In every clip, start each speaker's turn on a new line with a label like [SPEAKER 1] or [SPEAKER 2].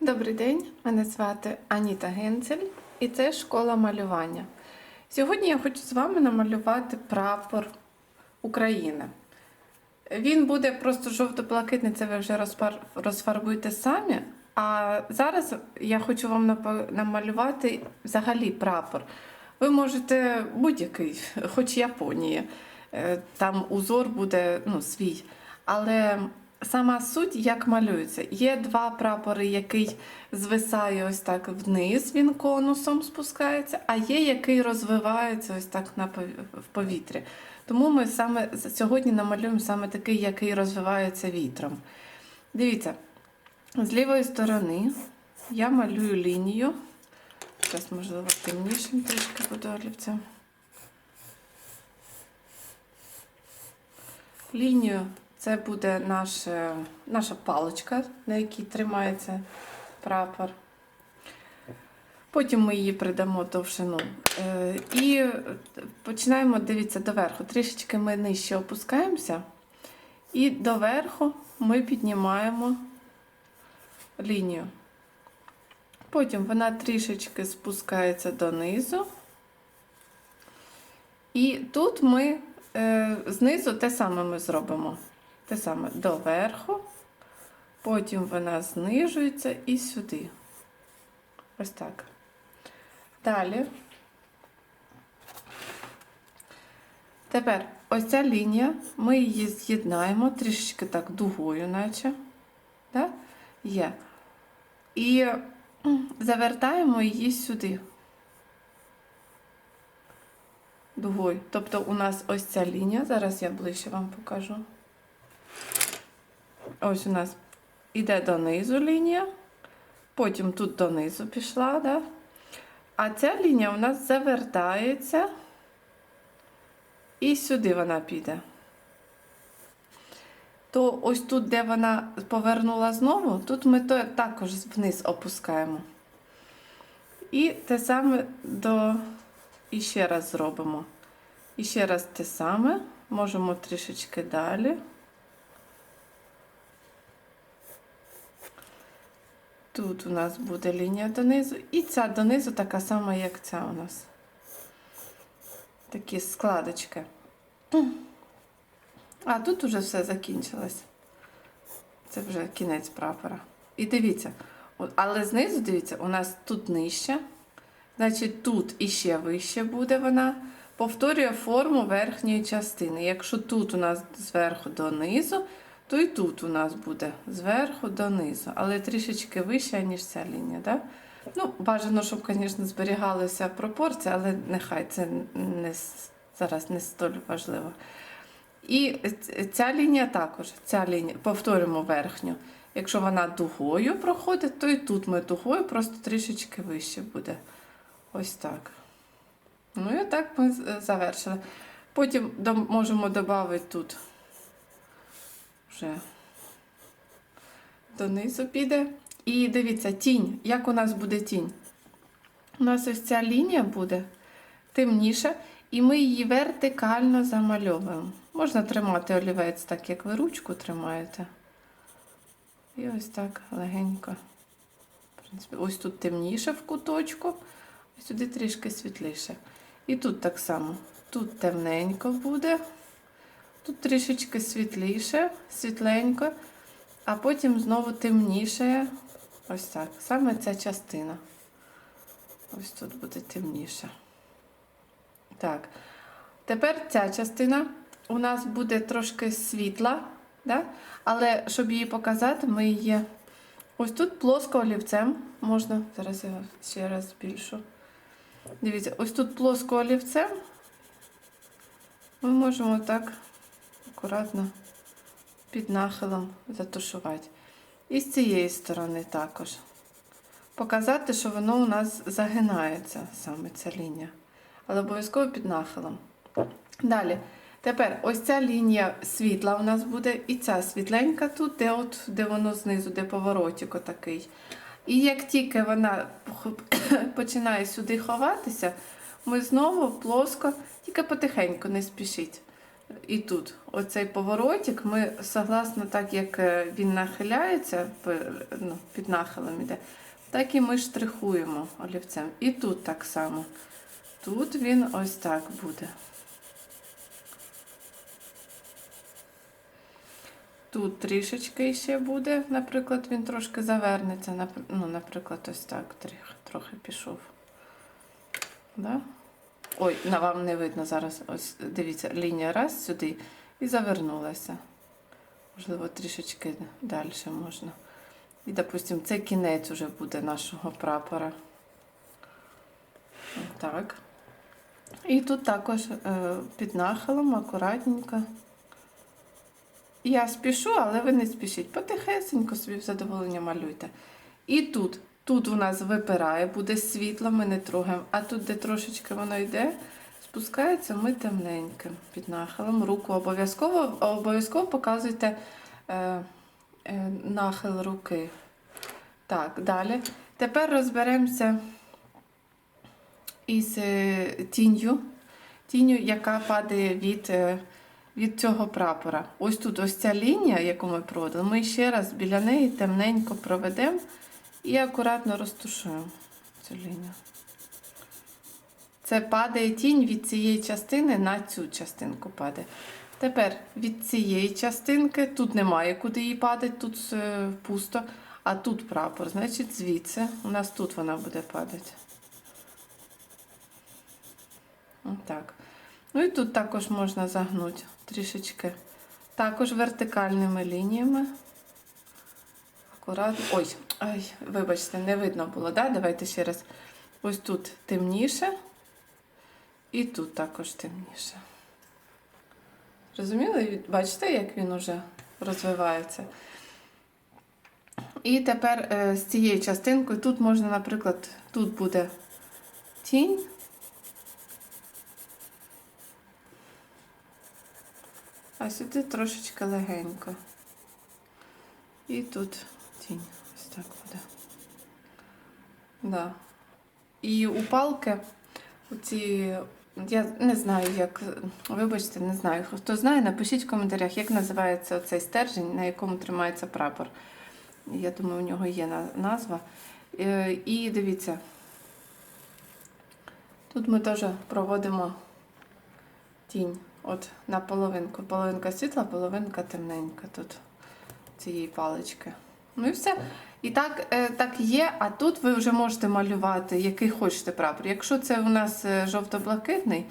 [SPEAKER 1] Добрий день, мене звати Аніта Генцель і це школа малювання. Сьогодні я хочу з вами намалювати прапор України. Він буде просто жовто-блакитний, це ви вже розфарбуєте самі. А зараз я хочу вам намалювати взагалі прапор. Ви можете будь-який, хоч Японії. Е, Там узор буде ну, свій. Але сама суть, як малюється. Є два прапори, який звисає ось так вниз, він конусом спускається, а є який розвивається ось так на в повітрі. Тому ми саме сьогодні намалюємо саме такий, який розвивається вітром. Дивіться, з лівої сторони я малюю лінію. Зараз, можливо, темнішим трішки буду. Лінію це буде наша, наша паличка, на якій тримається прапор. Потім ми її придамо довжину. Е, І починаємо дивіться доверху. Трішечки ми нижче опускаємося. І доверху ми піднімаємо лінію. Потім вона трішечки спускається донизу. І тут ми е, знизу те саме ми зробимо. Те саме доверху, потім вона знижується і сюди. Ось так. Далі. Тепер ось ця лінія, ми її з'єднаємо трішечки так дугою, наче. Да? Є. І завертаємо її сюди. Дугою. Тобто у нас ось ця лінія, зараз я ближче вам покажу. Ось у нас іде донизу лінія, потім тут донизу пішла, да? а ця лінія у нас завертається і сюди вона піде. То ось тут, де вона повернула знову, тут ми то також вниз опускаємо. І те саме до і ще раз зробимо. І ще раз те саме, можемо трішечки далі. Тут у нас буде лінія донизу, і ця донизу така сама, як ця у нас. Такі складочки. А тут уже все закінчилось. Це вже кінець прапора. І дивіться, але знизу, дивіться, у нас тут нижче. Значить, тут іще вище буде вона. Повторює форму верхньої частини. Якщо тут у нас зверху донизу, то і тут у нас буде зверху донизу, але трішечки вище, ніж ця лінія. Да? Ну, бажано, щоб, звісно, зберігалися пропорції, але нехай це не, зараз не столь важливо. І ця лінія також, ця лінія, повторюємо верхню. Якщо вона дугою проходить, то і тут ми дугою просто трішечки вище буде. Ось так. Ну і так ми завершили. Потім можемо додати тут вже донизу піде. І дивіться, тінь. Як у нас буде тінь? У нас ось ця лінія буде темніша, і ми її вертикально замальовуємо. Можна тримати олівець так, як ви ручку тримаєте. І ось так легенько. Ось тут темніше в куточку, ось сюди трішки світліше. І тут так само. Тут темненько буде, тут трішечки світліше, світленько, а потім знову темніше. Ось так. Саме ця частина. Ось тут буде темніше. Так. Тепер ця частина у нас буде трошки світла, да? але щоб її показати, ми її ось тут плоско олівцем можна. Зараз я ще раз збільшу. Дивіться, ось тут плоско олівцем. Ми можемо так акуратно під нахилом затушувати. І з цієї сторони також. Показати, що воно у нас загинається, саме ця лінія. Але обов'язково під нахилом. Далі. Тепер ось ця лінія світла у нас буде, і ця світленька тут, де, от, де воно знизу, де поворотик отакий. І як тільки вона починає сюди ховатися, ми знову плоско, тільки потихеньку не спішіть. І тут оцей поворотик, ми согласно так, як е, він нахиляється, ну, під нахилом іде, так і ми штрихуємо олівцем. І тут так само. Тут він ось так буде. Тут трішечки ще буде, наприклад, він трошки завернеться, ну, наприклад, ось так трохи пішов. Да? Ой, на вам не видно зараз. Ось дивіться, лінія раз сюди і завернулася. Можливо, трішечки далі можна. І, допустимо, це кінець уже буде нашого прапора. Так. І тут також е, під нахилом, акуратненько. Я спішу, але ви не спішіть. Потихесенько собі в задоволення малюйте. І тут, тут у нас випирає, буде світло, ми не трогаємо. А тут, де трошечки воно йде, спускається ми темненьким під нахилом. Руку обов'язково обов'язково показуйте е, е, нахил руки. Так, далі. Тепер розберемося із е, тінню, тінню, яка падає від, е, від цього прапора. Ось тут ось ця лінія, яку ми проводили, ми ще раз біля неї темненько проведемо і акуратно розтушуємо цю лінію. Це падає тінь від цієї частини на цю частинку падає. Тепер від цієї частинки тут немає куди її падати, тут е, пусто, а тут прапор. Значить, звідси у нас тут вона буде падати. Так. Ну і тут також можна загнути трішечки. Також вертикальними лініями. Акуратно. Ой, ай, вибачте, не видно було, да? Давайте ще раз. Ось тут темніше. І тут також темніше. Розуміли? Бачите, як він уже розвивається? І тепер е, з цією частинкою тут можна, наприклад, тут буде тінь. А сюди трошечки легенько. І тут тінь. Так буде. Да. І у палки оці, я не знаю, як, вибачте, не знаю. Хто знає, напишіть в коментарях, як називається цей стержень, на якому тримається прапор. Я думаю, у нього є назва. Е, І дивіться, тут ми теж проводимо тінь. От на половинку. Половинка світла, половинка темненька тут цієї палички. Ну і все. І так, е, так є, а тут ви вже можете малювати, який хочете прапор. Якщо це у нас е, жовто-блакитний,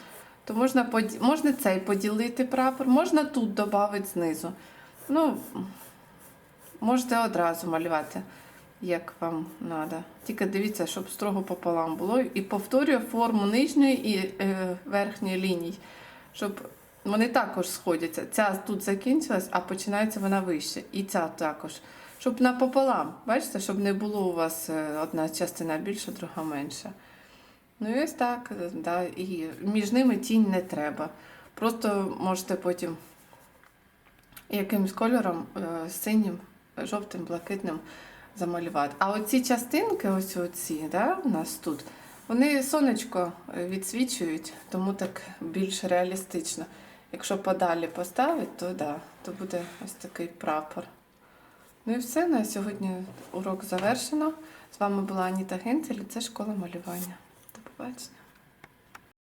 [SPEAKER 1] то можна, можна цей поділити прапор, можна тут додати знизу. Ну, можете одразу малювати, як вам треба. Тільки дивіться, щоб строго пополам було. І повторюю форму нижньої і е, верхньої ліній, щоб вони також сходяться. Ця тут закінчилась, а починається вона вище. І ця також. Щоб напополам, бачите, щоб не було у вас е, одна частина більша, друга менша. Ну і ось так, е, да, і між ними тінь не треба. Просто можете потім якимось кольором е, синім, жовтим, блакитним замалювати. А оці частинки, ось оці, да, у нас тут, вони сонечко відсвічують, тому так більш реалістично. Якщо подалі поставити, то да, то буде ось такий прапор. Ну і все, на сьогодні урок завершено. З вами була Аніта Генцель, це школа малювання. До побачення.